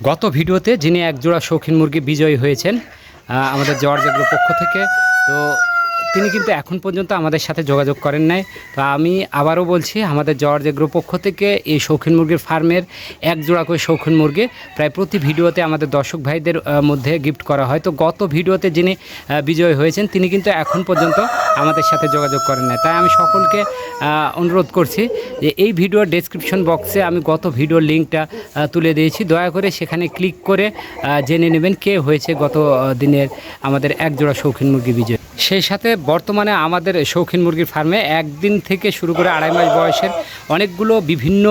গত ভিডিওতে যিনি একজোড়া শৌখিন মুরগি বিজয়ী হয়েছেন আমাদের জর্জ পক্ষ থেকে তো তিনি কিন্তু এখন পর্যন্ত আমাদের সাথে যোগাযোগ করেন নাই। তো আমি আবারও বলছি, আমাদের জর্জ এগ্রো পক্ষ থেকে এই শৌখিন মুরগির ফার্মের এক জোড়া করে শৌখিন মুরগি প্রায় প্রতি ভিডিওতে আমাদের দর্শক ভাইদের মধ্যে গিফট করা হয়। তো গত ভিডিওতে যিনি বিজয়ী হয়েছেন, তিনি কিন্তু এখন পর্যন্ত আমাদের সাথে যোগাযোগ করেন নাই। তাই আমি সকলকে অনুরোধ করছি যে এই ভিডিওর ডেসক্রিপশন বক্সে আমি গত ভিডিওর লিঙ্কটা তুলে দিয়েছি। দয়া করে সেখানে ক্লিক করে জেনে নেবেন কে হয়েছে গত দিনের আমাদের একজোড়া শৌখিন মুরগি বিজয়। সেই সাথে বর্তমানে আমাদের শৌখিন মুরগির ফার্মে একদিন থেকে শুরু করে আড়াই মাস বয়সের অনেকগুলো বিভিন্ন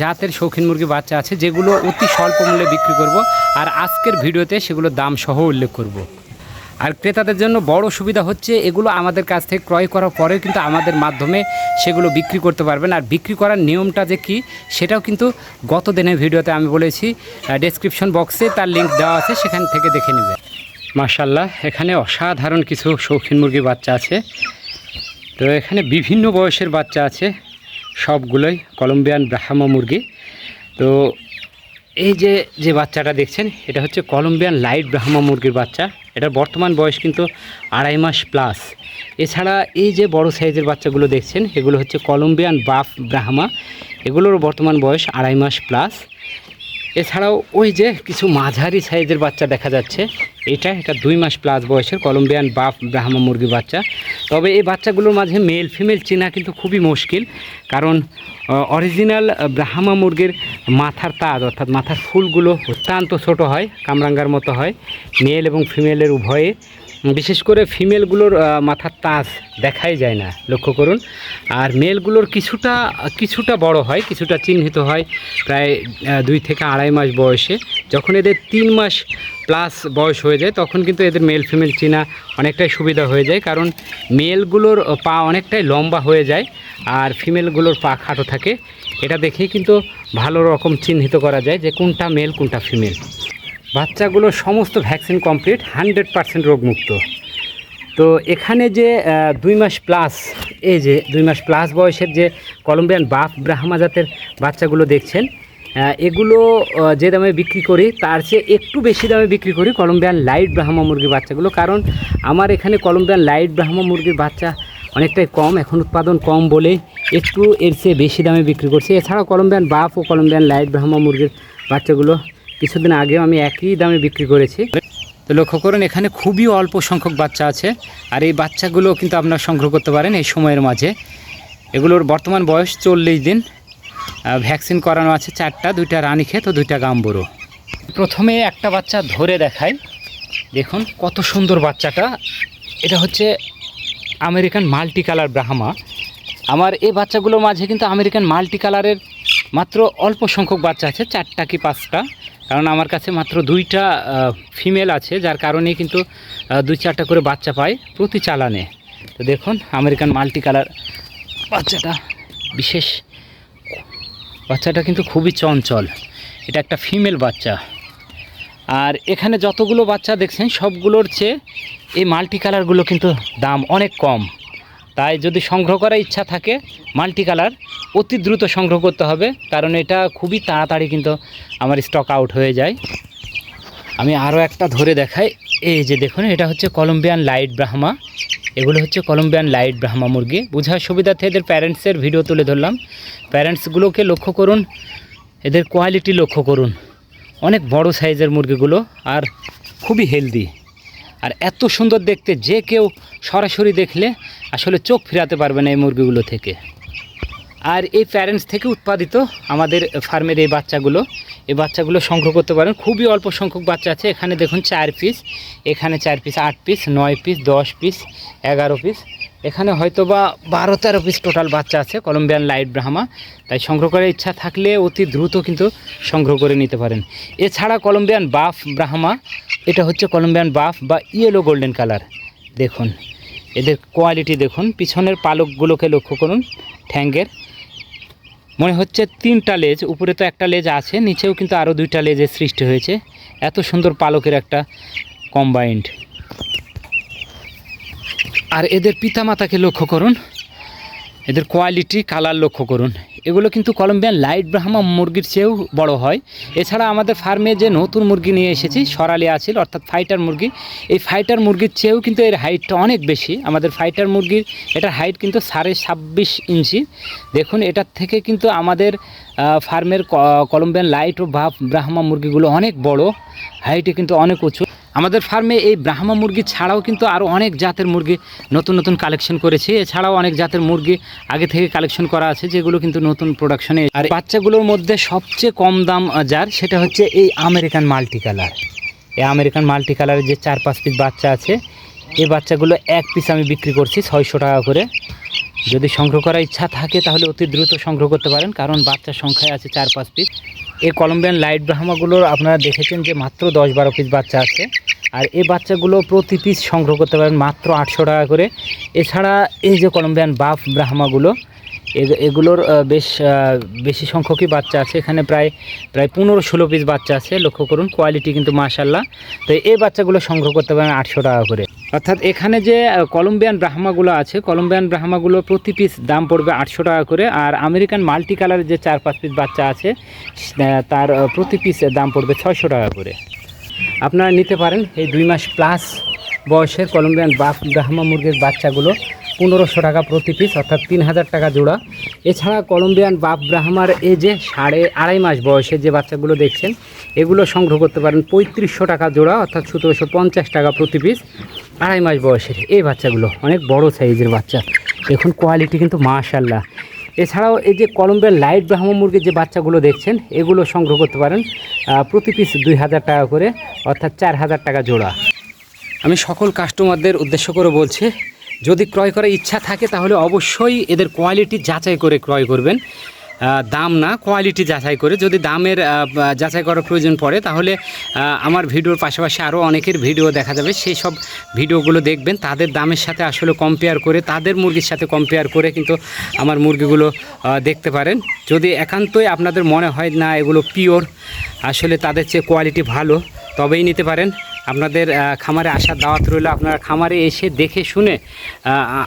জাতের শৌখিন মুরগি বাচ্চা আছে, যেগুলো অতি স্বল্প মূল্যে বিক্রি করব। আর আজকের ভিডিওতে সেগুলোর দাম সহ উল্লেখ করব। আর ক্রেতাদের জন্য বড় সুবিধা হচ্ছে, এগুলো আমাদের কাছ থেকে ক্রয় করার পরেও কিন্তু আমাদের মাধ্যমে সেগুলো বিক্রি করতে পারবেন। আর বিক্রি করার নিয়মটা যে কী, সেটাও কিন্তু গত দিনের ভিডিওতে আমি বলেছি। ডেসক্রিপশন বক্সে তার লিঙ্ক দেওয়া আছে, সেখান থেকে দেখে নেবেন মার্শাল্লাহ এখানে অসাধারণ কিছু শৌখিন মুরগির বাচ্চা আছে। তো এখানে বিভিন্ন বয়সের বাচ্চা আছে, সবগুলোই কলম্বিয়ান ব্রাহ্ম মুরগি। তো এই যে যে বাচ্চাটা দেখছেন, এটা হচ্ছে কলম্বিয়ান লাইট ব্রাহ্ম মুরগির বাচ্চা। এটার বর্তমান বয়স কিন্তু আড়াই মাস প্লাস। এছাড়া এই যে বড় সাইজের বাচ্চাগুলো দেখছেন, এগুলো হচ্ছে কলম্বিয়ান বাফ ব্রাহ্মা। এগুলোর বর্তমান বয়স আড়াই মাস প্লাস। এছাড়াও ওই যে কিছু মাঝারি সাইজের বাচ্চা দেখা যাচ্ছে এটা এটা দুই মাস প্লাস বয়সের কলম্বিয়ান বাপ ব্রাহ্মা মুরগি বাচ্চা। তবে এই বাচ্চাগুলোর মাঝে মেল ফিমেল চেনা কিন্তু খুবই মুশকিল। কারণ অরিজিনাল ব্রাহ্মা মুরগির মাথার তাজ, অর্থাৎ মাথার ফুলগুলো অত্যন্ত ছোট হয়, কামরাঙ্গার মতো হয়। মেল এবং ফিমেলের উভয়ে বিশেষ করে ফিমেলগুলোর মাথার তাজ দেখাই যায় না, লক্ষ্য করুন। আর মেলগুলোর কিছুটা কিছুটা বড় হয়, কিছুটা চিহ্নিত হয় প্রায় দুই থেকে আড়াই মাস বয়সে। যখন এদের তিন মাস প্লাস বয়স হয়ে যায়, তখন কিন্তু এদের মেল ফিমেল চেনা অনেকটাই সুবিধা হয়ে যায়, কারণ মেলগুলোর পা অনেকটাই লম্বা হয়ে যায় আর ফিমেলগুলোর পা খাটো থাকে। এটা দেখেই কিন্তু ভালো রকম চিহ্নিত করা যায় যে কোনটা মেল, কোনটা ফিমেল। বাচ্চাগুলো সমস্ত ভ্যাকসিন কমপ্লিট, হান্ড্রেড পারসেন্ট রোগমুক্ত। তো এখানে যে দুই মাস প্লাস এই যে দুই মাস প্লাস বয়সের যে কলম্বিয়ান বাফ ব্রাহ্মা জাতের বাচ্চাগুলো দেখছেন এগুলো যে দামে বিক্রি করি, তার চেয়ে একটু বেশি দামে বিক্রি করি কলম্বিয়ান লাইট ব্রাহ্মা মুরগির বাচ্চাগুলো। কারণ আমার এখানে কলম্বিয়ান লাইট ব্রাহ্মা মুরগির বাচ্চা অনেকটাই কম, এখন উৎপাদন কম বলে একটু এর চেয়ে বেশি দামে বিক্রি করছি। এছাড়াও কলম্বিয়ান বাফ ও কলম্বিয়ান লাইট ব্রাহ্মা মুরগির বাচ্চাগুলো কিছুদিন আগেও আমি একই দামে বিক্রি করেছি। তো লক্ষ্য করুন, এখানে খুবই অল্প সংখ্যক বাচ্চা আছে। আর এই বাচ্চাগুলো কিন্তু আপনারা সংগ্রহ করতে পারেন এই সময়ের মাঝে। এগুলোর বর্তমান বয়স চল্লিশ দিন। ভ্যাকসিন করানো আছে চারটা, দুইটা রানী রানীক্ষেত ও দুইটা গাম্বুরো প্রথমে একটা বাচ্চা ধরে দেখাই। দেখুন কত সুন্দর বাচ্চাটা। এটা হচ্ছে আমেরিকান মাল্টি কালার ব্রাহ্মা। আমার এই বাচ্চাগুলোর মাঝে কিন্তু আমেরিকান মাল্টি কালারের মাত্র অল্প সংখ্যক বাচ্চা আছে, চারটা কি পাঁচটা। কারণ আমার কাছে মাত্র দুইটা ফিমেল আছে, যার কারণে কিন্তু দুই চারটা করে বাচ্চা পায় প্রতি চালানে। তো দেখুন আমেরিকান মাল্টি কালার বাচ্চাটা বিশেষ, বাচ্চাটা কিন্তু খুবই চঞ্চল। এটা একটা ফিমেল বাচ্চা। আর এখানে যতগুলো বাচ্চা দেখছেন, সবগুলোর চেয়ে এই মাল্টি কালারগুলো কিন্তু দাম অনেক কম। তাই যদি সংগ্রহ করার ইচ্ছা থাকে মাল্টি কালার অতি দ্রুত সংগ্রহ করতে হবে, কারণ এটা খুবই তাড়াতাড়ি কিন্তু আমার স্টক আউট হয়ে যায়। আমি আরও একটা ধরে দেখাই, এই যে দেখুন, এটা হচ্ছে কলম্বিয়ান লাইট ব্রাহ্মা এগুলো হচ্ছে কলম্বিয়ান লাইট ব্রাহ্মা মুরগি। বোঝার সুবিধার্থে এদের প্যারেন্টসের ভিডিও তুলে ধরলাম। প্যারেন্টসগুলোকে লক্ষ্য করুন, এদের কোয়ালিটি লক্ষ্য করুন। অনেক বড় সাইজের মুরগিগুলো, আর খুবই হেলদি আর এত সুন্দর দেখতে, যে কেউ সরাসরি দেখলে আসলে চোখ ফিরাতে পারবে না এই মুরগিগুলো থেকে। আর এই প্যারেন্টস থেকে উৎপাদিত আমাদের ফার্মের এই বাচ্চাগুলো এই বাচ্চাগুলো সংগ্রহ করতে পারেন। খুবই অল্প সংখ্যক বাচ্চা আছে। এখানে দেখুন চার পিস এখানে চার পিস আট পিস নয় পিস দশ পিস এগারো পিস এখানে হয়তো বা বারো তেরো পিস টোটাল বাচ্চা আছে কলম্বিয়ান লাইট ব্রাহ্মা তাই সংগ্রহ করার ইচ্ছা থাকলে অতি দ্রুত কিন্তু সংগ্রহ করে নিতে পারেন। এছাড়া কলম্বিয়ান বাফ ব্রাহ্মা এটা হচ্ছে কলম্বিয়ান বাফ বা ইয়েলো গোল্ডেন কালার দেখুন, এদের কোয়ালিটি দেখুন, পিছনের পালকগুলোকে লক্ষ্য করুন, ঠ্যাঙ্গের। মনে হচ্ছে তিনটা লেজ, উপরে তো একটা লেজ আছে, নিচেও কিন্তু আরও দুইটা লেজের সৃষ্টি হয়েছে। এত সুন্দর পালকের একটা কম্বাইন্ড আর এদের পিতামাতাকে লক্ষ্য করুন। এদের কোয়ালিটি কালার লক্ষ্য করুন। এগুলো কিন্তু কলম্বিয়ান লাইট ব্রাহ্মা মুরগির চেয়েও বড় হয়। এছাড়া আমাদের ফার্মে যে নতুন মুরগি নিয়ে এসেছি, সরালি আছিল অর্থাৎ ফাইটার মুরগি, এই ফাইটার মুরগির চেয়েও কিন্তু এর হাইটটা অনেক বেশি। আমাদের ফাইটার মুরগির এটার হাইট কিন্তু সাড়ে ছাব্বিশ ইঞ্চি। দেখুন, এটার থেকে কিন্তু আমাদের ফার্মের কলম্বিয়ান লাইট ও ব্রাহ্মা মুরগিগুলো অনেক বড়। হাইটে কিন্তু অনেক উঁচু। আমাদের ফার্মে এই ব্রাহ্মা মুরগি ছাড়াও কিন্তু আরও অনেক জাতের মুরগি নতুন নতুন কালেকশন করেছি। এছাড়াও অনেক জাতের মুরগি আগে থেকে কালেকশন করা আছে, যেগুলো কিন্তু নতুন প্রোডাকশনে আর বাচ্চাগুলোর মধ্যে সবচেয়ে কম দাম যার, সেটা হচ্ছে এই আমেরিকান মাল্টি কালার এই আমেরিকান মাল্টি কালারের যে চার পাঁচ পিস বাচ্চা আছে, এই বাচ্চাগুলো এক পিস আমি বিক্রি করছি ছয়শো টাকা করে। যদি সংগ্রহ করার ইচ্ছা থাকে, তাহলে অতি দ্রুত সংগ্রহ করতে পারেন, কারণ বাচ্চার সংখ্যায় আছে চার পাঁচ পিস এই কলম্বিয়ান লাইট ব্রাহ্মাগুলোর আপনারা দেখেছেন যে মাত্র দশ বারো পিস বাচ্চা আছে। আর এই বাচ্চাগুলো প্রতি পিস সংগ্রহ করতে পারেন মাত্র আটশো টাকা করে। এছাড়া এই যে কলম্বিয়ান বাফ ব্রাহ্মাগুলো এগ- এগুলোর বেশ বেশি সংখ্যকই বাচ্চা আছে। এখানে প্রায় প্রায় পনেরো ষোলো পিস বাচ্চা আছে, লক্ষ্য করুন কোয়ালিটি কিন্তু মাশাল্লাহ তো এই বাচ্চাগুলো সংগ্রহ করতে পারেন আটশো টাকা করে। অর্থাৎ এখানে যে কলম্বিয়ান ব্রাহ্মাগুলো আছে কলম্বিয়ান ব্রাহ্মাগুলো প্রতি পিস দাম পড়বে আটশো টাকা করে। আর আমেরিকান মাল্টি কালারের যে চার পাঁচ পিস বাচ্চা আছে তার প্রতি পিস দাম পড়বে ছয়শো টাকা করে। আপনারা নিতে পারেন, এই দুই মাস প্লাস বয়সের কলম্বিয়ান বাফ ব্রাহ্মা মুরগির বাচ্চাগুলো পনেরোশো টাকা প্রতি পিস অর্থাৎ তিন হাজার টাকা জোড়া। এছাড়া কলম্বিয়ান বাপ ব্রাহ্মার এই যে সাড়ে আড়াই মাস বয়সের যে বাচ্চাগুলো দেখছেন, এগুলো সংগ্রহ করতে পারেন পঁয়ত্রিশশো টাকা জোড়া, অর্থাৎ সতেরোশো পঞ্চাশ টাকা প্রতি পিস আড়াই মাস বয়সের। এই বাচ্চাগুলো অনেক বড় সাইজের বাচ্চা। এখন কোয়ালিটি কিন্তু মাশাল্লাহ এছাড়াও এই যে কলম্বিয়ার লাইট ব্রাহ্ম মুরগির যে বাচ্চাগুলো দেখছেন, এগুলো সংগ্রহ করতে পারেন প্রতি পিস দুই হাজার টাকা করে, অর্থাৎ চার হাজার টাকা জোড়া। আমি সকল কাস্টমারদের উদ্দেশ্য করে বলছি, যদি ক্রয় করার ইচ্ছা থাকে তাহলে অবশ্যই এদের কোয়ালিটি যাচাই করে ক্রয় করবেন। দাম না কোয়ালিটি যাচাই করে। যদি দামের যাচাই করার প্রয়োজন পড়ে, তাহলে আমার ভিডিওর পাশাপাশি আরও অনেকের ভিডিও দেখা যাবে। সেই সব ভিডিওগুলো দেখবেন। তাদের দামের সাথে আসলে কম্পেয়ার করে, তাদের মুরগির সাথে কম্পেয়ার করে কিন্তু আমার মুরগিগুলো দেখতে পারেন। যদি একান্তই আপনাদের মনে হয় না এগুলো পিওর আসলে তাদের চেয়ে কোয়ালিটি ভালো, তবেই নিতে পারেন। আপনাদের খামারে আসার দাওয়াত রইল। আপনারা খামারে এসে দেখে শুনে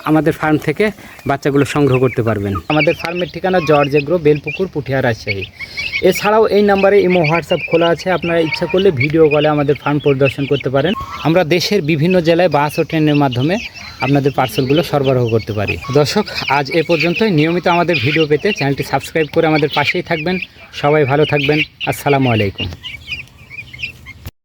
আমাদের ফার্ম থেকে বাচ্চাগুলো সংগ্রহ করতে পারবেন। আমাদের ফার্মের ঠিকানা জর্জ এগ্রো বেলপুকুর, পুঠিয়া, রাজশাহী। এছাড়াও এই নাম্বারে ইমো, হোয়াটসঅ্যাপ খোলা আছে। আপনারা ইচ্ছা করলে ভিডিও কলে আমাদের ফার্ম পরিদর্শন করতে পারেন। আমরা দেশের বিভিন্ন জেলায় বাস ও ট্রেনের মাধ্যমে আপনাদের পার্সেলগুলো সরবরাহ করতে পারি। দর্শক, আজ এ পর্যন্তই। নিয়মিত আমাদের ভিডিও পেতে চ্যানেলটি সাবস্ক্রাইব করে আমাদের পাশেই থাকবেন। সবাই ভালো থাকবেন। আসসালামু আলাইকুম।